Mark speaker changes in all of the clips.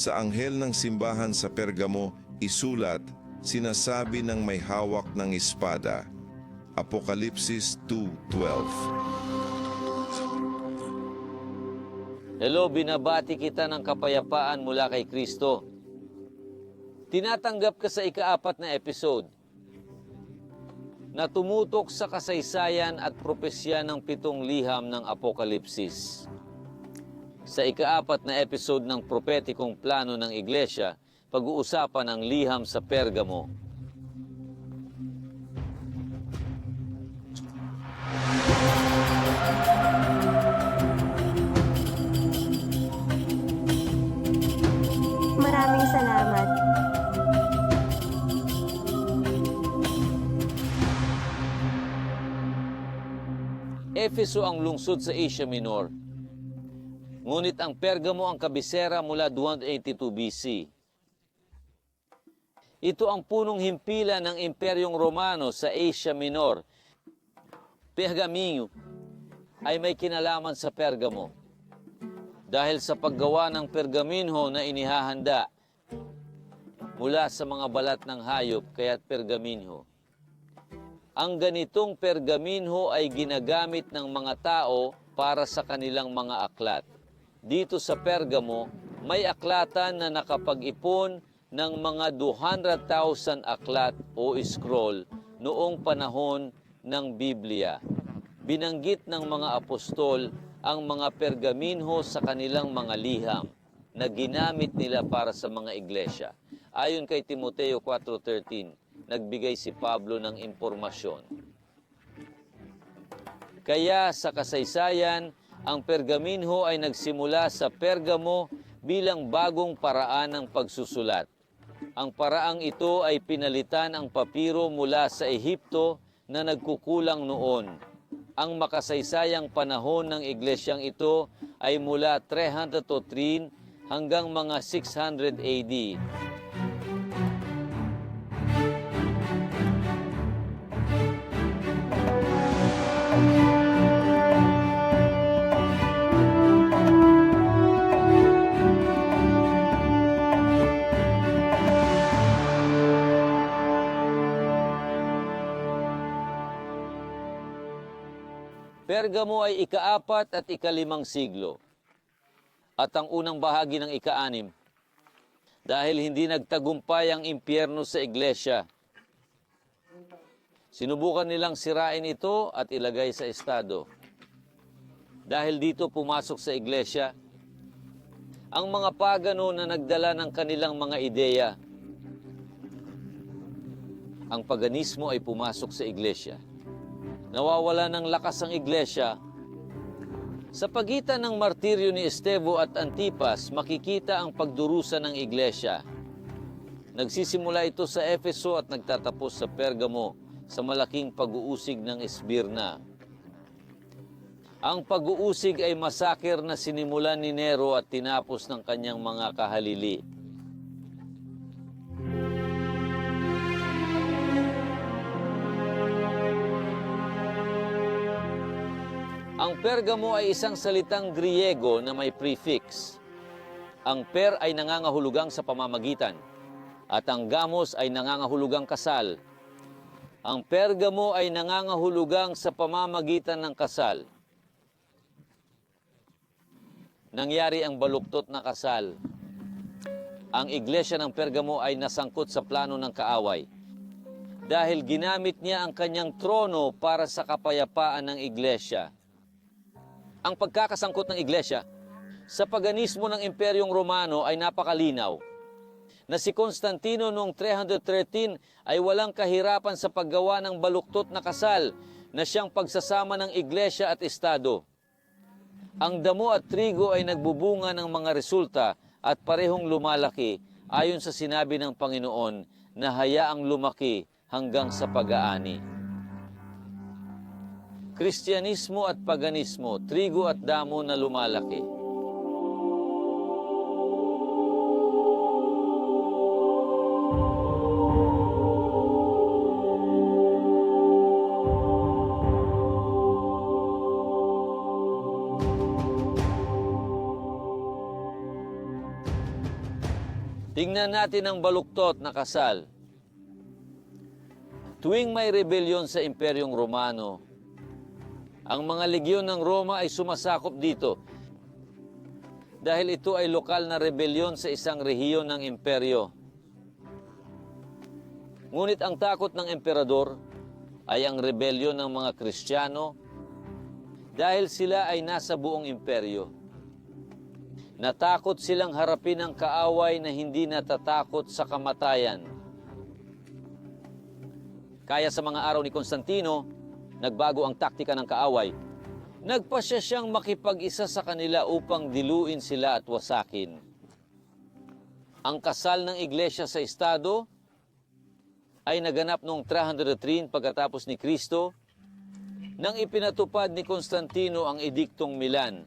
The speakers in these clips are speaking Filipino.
Speaker 1: Sa anghel ng simbahan sa Pergamo, isulat, sinasabi ng may hawak ng espada. Apokalipsis 2.12
Speaker 2: Hello, binabati kita ng kapayapaan mula kay Kristo. Tinatanggap ka sa ikaapat na episode na tumutok sa kasaysayan at propesya ng pitong liham ng Apokalipsis. Sa ikaapat na episode ng propetikong plano ng Iglesia, pag-uusapan ang liham sa Pergamo.
Speaker 3: Maraming salamat.
Speaker 2: Efeso ang lungsod sa Asia Minor. Ngunit ang Pergamo ang kabisera mula 282 BC. Ito ang punong himpila ng Imperyong Romano sa Asia Minor. Pergaminyo ay may kinalaman sa Pergamo. Dahil sa paggawa ng pergaminho na inihahanda mula sa mga balat ng hayop, kaya't pergaminho. Ang ganitong pergaminho ay ginagamit ng mga tao para sa kanilang mga aklat. Dito sa Pergamo, may aklatan na nakapag-ipon ng mga 200,000 aklat o scroll noong panahon ng Biblia. Binanggit ng mga apostol ang mga pergaminho sa kanilang mga liham na ginamit nila para sa mga iglesia. Ayon kay Timoteo 4.13, nagbigay si Pablo ng impormasyon. Kaya sa kasaysayan, ang pergaminho ay nagsimula sa Pergamo bilang bagong paraan ng pagsusulat. Ang paraang ito ay pinalitan ang papiro mula sa Ehipto na nagkukulang noon. Ang makasaysayang panahon ng iglesyang ito ay mula 303 hanggang mga 600 AD. Pergamo ay ikaapat at ikalimang siglo at ang unang bahagi ng ikaanim dahil hindi nagtagumpay ang impyerno sa iglesia. Sinubukan nilang sirain ito at ilagay sa estado. Dahil dito pumasok sa iglesia ang mga pagano na nagdala ng kanilang mga ideya. Ang paganismo ay pumasok sa iglesia nawawala ng lakas ang iglesia. Sa pagitan ng martiryo ni Estebo at Antipas, makikita ang pagdurusa ng iglesia. Nagsisimula ito sa Efeso at nagtatapos sa Pergamo sa malaking pag-uusig ng Esbirna. Ang pag-uusig ay masakir na sinimulan ni Nero at tinapos ng kanyang mga kahalili. Ang Pergamo ay isang salitang Griego na may prefix. Ang per ay nangangahulugang sa pamamagitan at ang gamos ay nangangahulugang kasal. Ang Pergamo ay nangangahulugang sa pamamagitan ng kasal. Nangyari ang baluktot na kasal. Ang iglesia ng Pergamo ay nasangkot sa plano ng kaaway dahil ginamit niya ang kanyang trono para sa kapayapaan ng iglesia ang pagkakasangkot ng iglesia sa paganismo ng Imperyong Romano ay napakalinaw na si Constantino noong 313 ay walang kahirapan sa paggawa ng baluktot na kasal na siyang pagsasama ng iglesia at estado. Ang damo at trigo ay nagbubunga ng mga resulta at parehong lumalaki ayon sa sinabi ng Panginoon na hayaang lumaki hanggang sa pag-aani. Kristyanismo at paganismo, trigo at damo na lumalaki. Tingnan natin ang baluktot na kasal. Tuwing may rebelyon sa Imperyong Romano, ang mga legyon ng Roma ay sumasakop dito dahil ito ay lokal na rebelyon sa isang rehiyon ng imperyo. Ngunit ang takot ng emperador ay ang rebelyon ng mga Kristiyano dahil sila ay nasa buong imperyo. Natakot silang harapin ang kaaway na hindi natatakot sa kamatayan. Kaya sa mga araw ni Konstantino, nagbago ang taktika ng kaaway. Nagpasya siyang makipag-isa sa kanila upang diluin sila at wasakin. Ang kasal ng iglesia sa estado ay naganap noong 303 pagkatapos ni Kristo nang ipinatupad ni Konstantino ang ediktong Milan.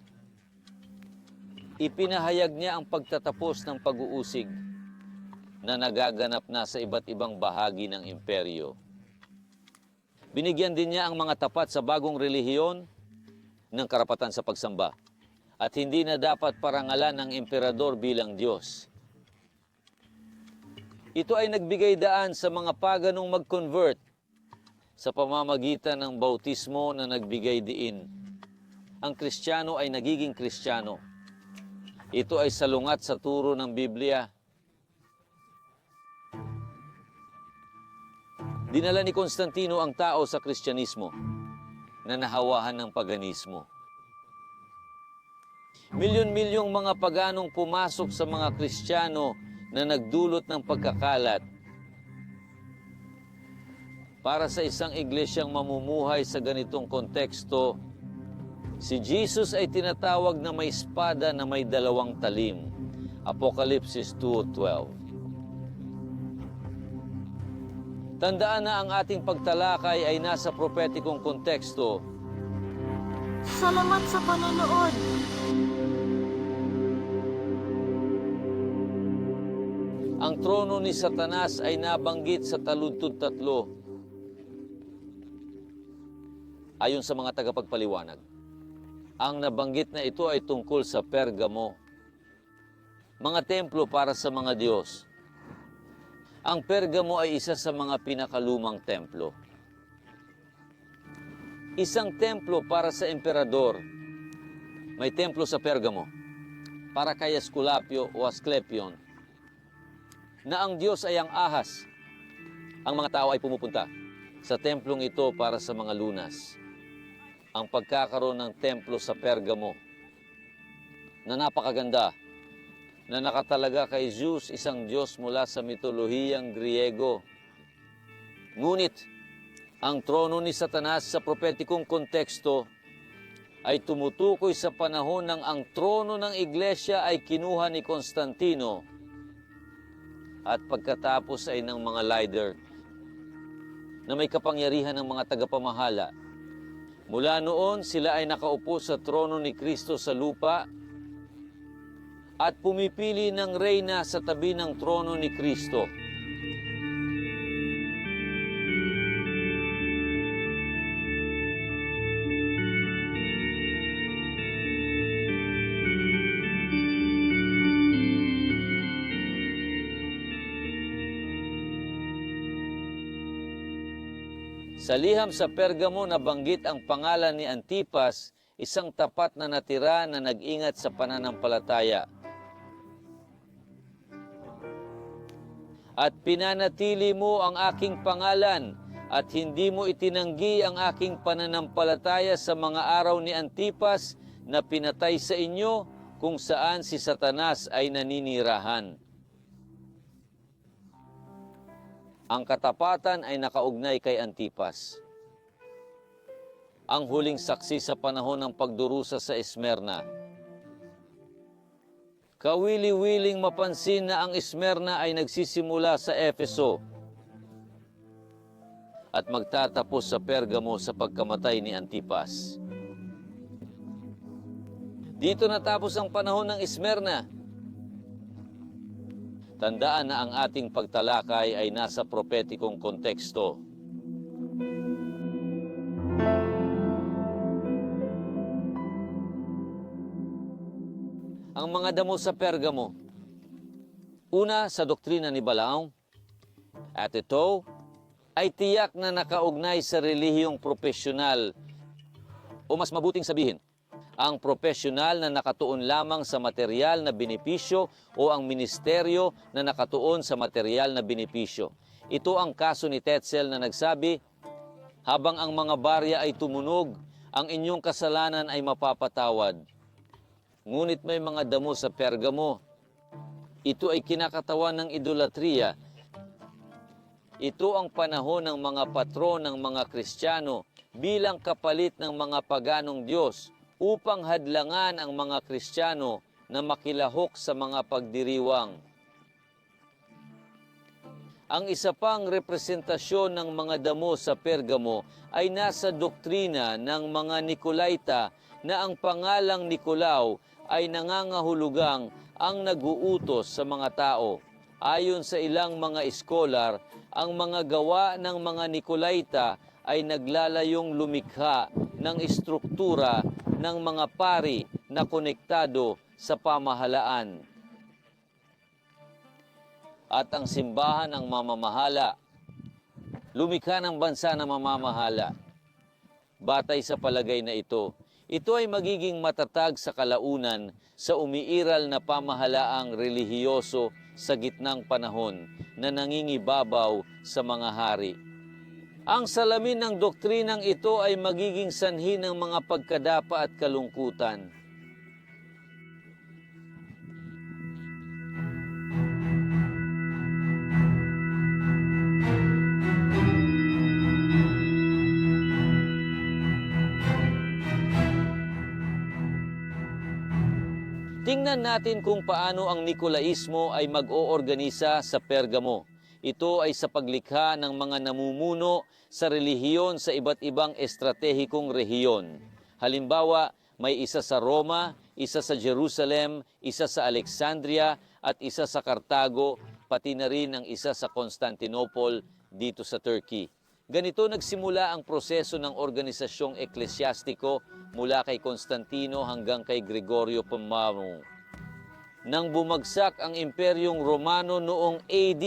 Speaker 2: Ipinahayag niya ang pagtatapos ng pag-uusig na nagaganap na sa iba't ibang bahagi ng imperyo. Binigyan din niya ang mga tapat sa bagong relihiyon ng karapatan sa pagsamba at hindi na dapat parangalan ng emperador bilang Diyos. Ito ay nagbigay daan sa mga paganong mag-convert sa pamamagitan ng bautismo na nagbigay diin. Ang Kristiyano ay nagiging Kristiyano. Ito ay salungat sa turo ng Biblia. Dinala ni Konstantino ang tao sa Kristyanismo na nahawahan ng paganismo. Milyon-milyong mga paganong pumasok sa mga Kristiyano na nagdulot ng pagkakalat para sa isang iglesyang mamumuhay sa ganitong konteksto, si Jesus ay tinatawag na may espada na may dalawang talim. Apokalipsis 2.12 Tandaan na ang ating pagtalakay ay nasa propetikong konteksto
Speaker 3: Salamat sa panonood.
Speaker 2: Ang trono ni Satanas ay nabanggit sa taludtod tatlo. Ayon sa mga tagapagpaliwanag, ang nabanggit na ito ay tungkol sa Pergamo, mga templo para sa mga Diyos. Ang Pergamo ay isa sa mga pinakalumang templo. Isang templo para sa emperador. May templo sa Pergamo para kay Esculapio o Asclepion na ang Diyos ay ang ahas. Ang mga tao ay pumupunta sa templong ito para sa mga lunas. Ang pagkakaroon ng templo sa Pergamo na napakaganda, na nakatalaga kay Zeus, isang Diyos mula sa mitolohiyang Griego. Ngunit, ang trono ni Satanas sa propetikong konteksto ay tumutukoy sa panahon ng ang trono ng iglesia ay kinuha ni Konstantino at pagkatapos ay ng mga leader na may kapangyarihan ng mga tagapamahala. Mula noon, sila ay nakaupo sa trono ni Kristo sa lupa at pumipili ng reyna sa tabi ng trono ni Kristo. Sa liham sa Pergamo nabanggit ang pangalan ni Antipas, isang tapat na natira na nag-ingat sa pananampalataya. At pinanatili mo ang aking pangalan at hindi mo itinanggi ang aking pananampalataya sa mga araw ni Antipas na pinatay sa inyo kung saan si Satanas ay naninirahan. Ang katapatan ay nakaugnay kay Antipas. Ang huling saksi sa panahon ng pagdurusa sa Esmerna. Kawili-wiling mapansin na ang Esmerna ay nagsisimula sa Efeso at magtatapos sa Pergamo sa pagkamatay ni Antipas. Dito natapos ang panahon ng Esmerna. Tandaan na ang ating pagtalakay ay nasa propetikong konteksto. Ang mga damo sa Pergamo Una, sa doktrina ni Balaam. At ito ay tiyak na nakaugnay sa relihiyong profesional o mas mabuting sabihin, ang profesional na nakatuon lamang sa material na benepisyo o ang ministeryo na nakatuon sa material na benepisyo. Ito ang kaso ni Tetzel na nagsabi, habang ang mga barya ay tumunog, ang inyong kasalanan ay mapapatawad. Ngunit may mga damo sa Pergamo. Ito ay kinakatawan ng idolatriya. Ito ang panahon ng mga patron ng mga Kristiyano bilang kapalit ng mga paganong Diyos upang hadlangan ang mga Kristiyano na makilahok sa mga pagdiriwang. Ang isa pang representasyon ng mga damo sa Pergamo ay nasa doktrina ng mga Nikolaita na ang pangalang Nikolao ay nangangahulugang ang naguutos sa mga tao. Ayon sa ilang mga iskolar, ang mga gawa ng mga Nikolaita ay naglalayong lumikha ng istruktura ng mga pari na konektado sa pamahalaan at ang simbahan ang mamamahala. Lumikha ng bansa na mamamahala. Batay sa palagay na ito, ito ay magiging matatag sa kalaunan sa umiiral na pamahalaang relihiyoso sa gitnang panahon na nangingibabaw sa mga hari. Ang salamin ng doktrinang ito ay magiging sanhi ng mga pagkadapa at kalungkutan. Tingnan natin kung paano ang Nikolaismo ay mag-oorganisa sa Pergamo. Ito ay sa paglikha ng mga namumuno sa relihiyon sa iba't ibang estratehikong rehiyon. Halimbawa, may isa sa Roma, isa sa Jerusalem, isa sa Alexandria, at isa sa Cartago, pati na rin ang isa sa Constantinople dito sa Turkey. Ganito nagsimula ang proseso ng organisasyong eklesyastiko mula kay Constantino hanggang kay Gregorio Pamamo. Nang bumagsak ang Imperyong Romano noong AD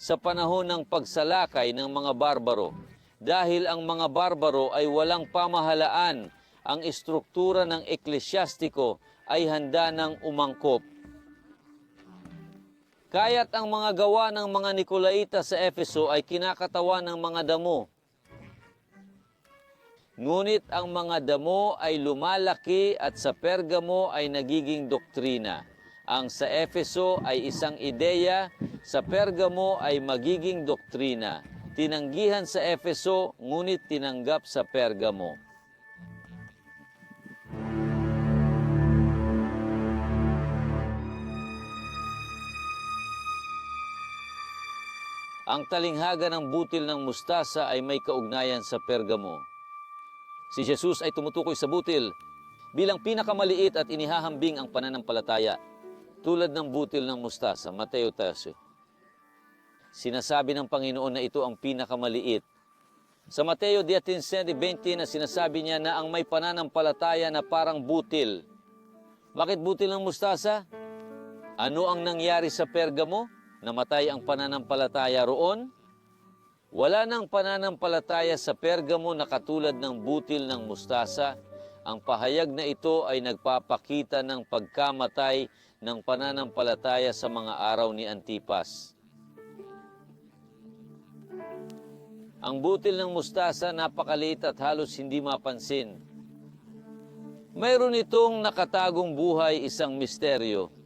Speaker 2: sa panahon ng pagsalakay ng mga barbaro, dahil ang mga barbaro ay walang pamahalaan, ang istruktura ng eklesyastiko ay handa ng umangkop. Kaya't ang mga gawa ng mga Nikolaita sa Efeso ay kinakatawan ng mga damo. Ngunit ang mga damo ay lumalaki at sa Pergamo ay nagiging doktrina. Ang sa Efeso ay isang ideya, sa Pergamo ay magiging doktrina. Tinanggihan sa Efeso, ngunit tinanggap sa Pergamo. Ang talinghaga ng butil ng mustasa ay may kaugnayan sa Pergamo. Si Jesus ay tumutukoy sa butil bilang pinakamaliit at inihahambing ang pananampalataya tulad ng butil ng mustasa, Mateo 13. Sinasabi ng Panginoon na ito ang pinakamaliit. Sa Mateo 19.20 na sinasabi niya na ang may pananampalataya na parang butil. Bakit butil ng mustasa? Ano ang nangyari sa Pergamo? Namatay ang pananampalataya roon? Wala nang pananampalataya sa Pergamo na katulad ng butil ng mustasa. Ang pahayag na ito ay nagpapakita ng pagkamatay ng pananampalataya sa mga araw ni Antipas. Ang butil ng mustasa napakaliit at halos hindi mapansin. Mayroon itong nakatagong buhay isang misteryo.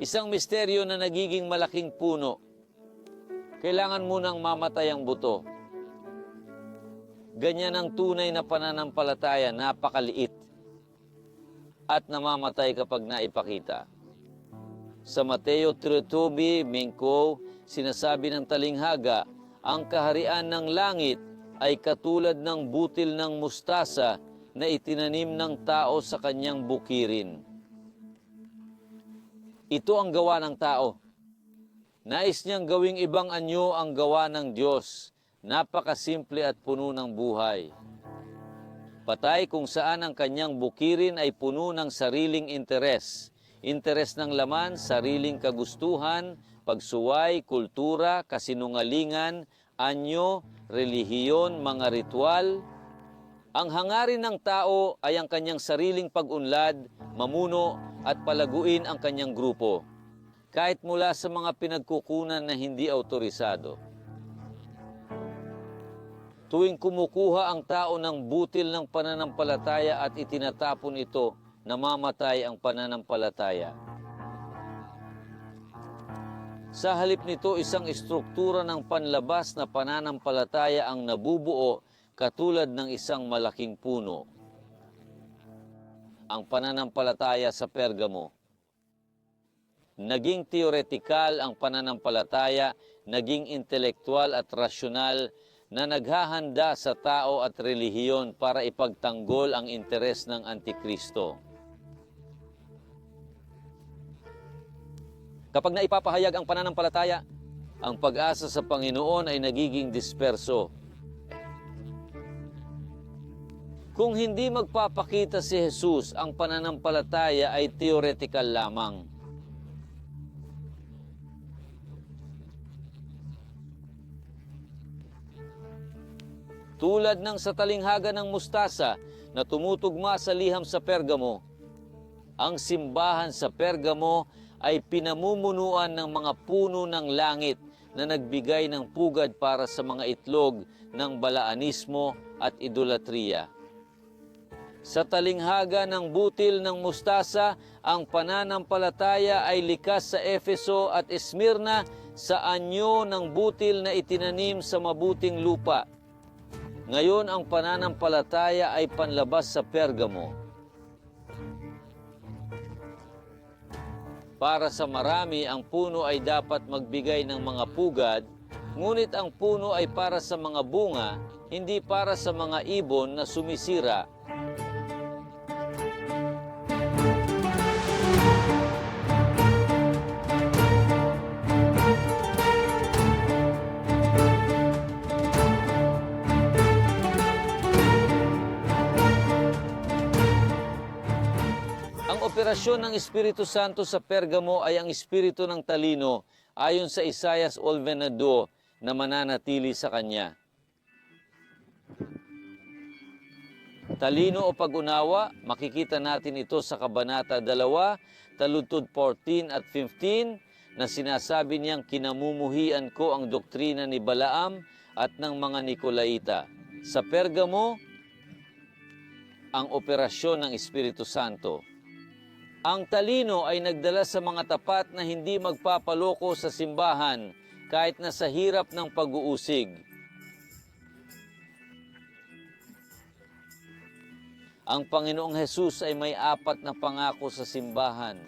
Speaker 2: Isang misteryo na nagiging malaking puno. Kailangan munang mamatay ang buto. Ganyan ang tunay na pananampalataya, napakaliit. At namamatay kapag naipakita. Sa Mateo 3.2b, Mingko, sinasabi ng talinghaga, ang kaharian ng langit ay katulad ng butil ng mustasa na itinanim ng tao sa kanyang bukirin. Ito ang gawa ng tao. Nais niyang gawing ibang anyo ang gawa ng Diyos. Napakasimple at puno ng buhay. Patay kung saan ang kanyang bukirin ay puno ng sariling interes. interes ng laman, sariling kagustuhan, pagsuway, kultura, kasinungalingan, anyo, relihiyon, mga ritual. Ang hangarin ng tao ay ang kanyang sariling pag-unlad, mamuno at palaguin ang kanyang grupo, kahit mula sa mga pinagkukunan na hindi autorisado. Tuwing kumukuha ang tao ng butil ng pananampalataya at itinatapon ito, namamatay ang pananampalataya. Sa halip nito, isang istruktura ng panlabas na pananampalataya ang nabubuo katulad ng isang malaking puno. Ang pananampalataya sa Pergamo. Naging teoretikal ang pananampalataya, naging intelektual at rasyonal na naghahanda sa tao at relihiyon para ipagtanggol ang interes ng Antikristo. Kapag naipapahayag ang pananampalataya, ang pag-asa sa Panginoon ay nagiging disperso. Kung hindi magpapakita si Jesus, ang pananampalataya ay theoretical lamang. Tulad ng sa talinghaga ng mustasa na tumutugma sa liham sa Pergamo, ang simbahan sa Pergamo ay pinamumunuan ng mga puno ng langit na nagbigay ng pugad para sa mga itlog ng balaanismo at idolatriya. Sa talinghaga ng butil ng mustasa, ang pananampalataya ay likas sa Efeso at Esmirna sa anyo ng butil na itinanim sa mabuting lupa. Ngayon ang pananampalataya ay panlabas sa Pergamo. Para sa marami, ang puno ay dapat magbigay ng mga pugad, ngunit ang puno ay para sa mga bunga, hindi para sa mga ibon na sumisira. Ang operasyon ng Espiritu Santo sa Pergamo ay ang espiritu ng talino ayon sa Isayas Olvenado na mananatili sa kanya. Talino o pag-unawa, makikita natin ito sa Kabanata 2, taludtod 14 at 15 na sinasabi niyang kinamumuhian ko ang doktrina ni Balaam at ng mga Nikolaita. Sa Pergamo, ang operasyon ng Espiritu Santo. Ang talino ay nagdala sa mga tapat na hindi magpapaloko sa simbahan kahit na sa hirap ng pag-uusig. Ang Panginoong Hesus ay may apat na pangako sa simbahan.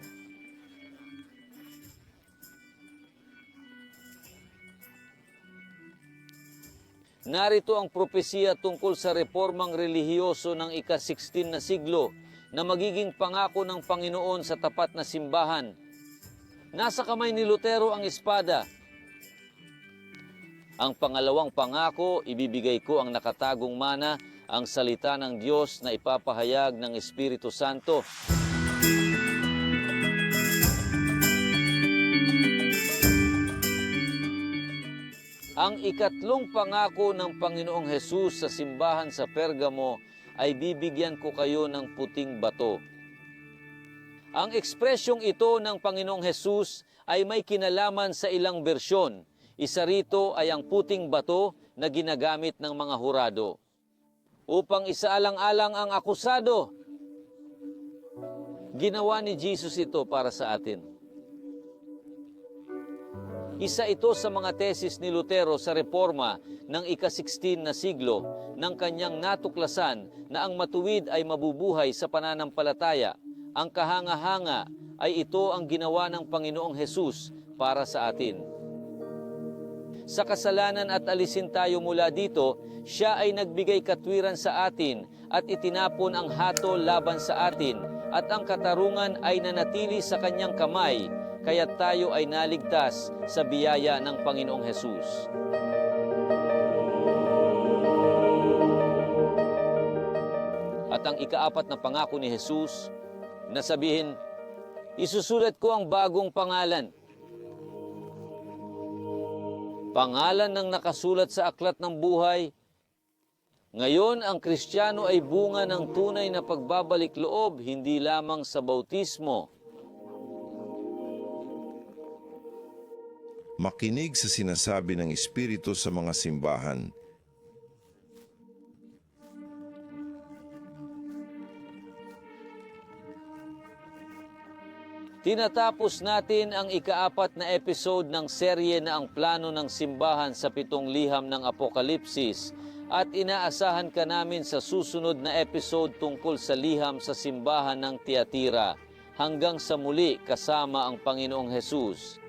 Speaker 2: Narito ang propesiya tungkol sa reformang relihiyoso ng ika-16 na siglo na magiging pangako ng Panginoon sa tapat na simbahan. Nasa kamay ni Lutero ang espada. Ang pangalawang pangako, ibibigay ko ang nakatagong mana, ang salita ng Diyos na ipapahayag ng Espiritu Santo. Ang ikatlong pangako ng Panginoong Hesus sa simbahan sa Pergamo ay bibigyan ko kayo ng puting bato. Ang ekspresyong ito ng Panginoong Hesus ay may kinalaman sa ilang bersyon. Isa rito ay ang puting bato na ginagamit ng mga hurado. Upang isaalang-alang ang akusado, ginawa ni Jesus ito para sa atin. Isa ito sa mga tesis ni Lutero sa reforma ng ika-16 na siglo ng kanyang natuklasan na ang matuwid ay mabubuhay sa pananampalataya. Ang kahanga-hanga ay ito ang ginawa ng Panginoong Hesus para sa atin. Sa kasalanan at alisin tayo mula dito, siya ay nagbigay katwiran sa atin at itinapon ang hatol laban sa atin at ang katarungan ay nanatili sa kanyang kamay kaya tayo ay naligtas sa biyaya ng Panginoong Hesus. At ang ikaapat na pangako ni Jesus na sabihin, isusulat ko ang bagong pangalan. Pangalan ng nakasulat sa aklat ng buhay. Ngayon, ang Kristiyano ay bunga ng tunay na pagbabalik loob, hindi lamang sa bautismo.
Speaker 1: Makinig sa sinasabi ng Espiritu sa mga simbahan.
Speaker 2: Tinatapos natin ang ikaapat na episode ng serye na ang plano ng simbahan sa pitong liham ng Apokalipsis at inaasahan ka namin sa susunod na episode tungkol sa liham sa simbahan ng Tiatira hanggang sa muli kasama ang Panginoong Hesus.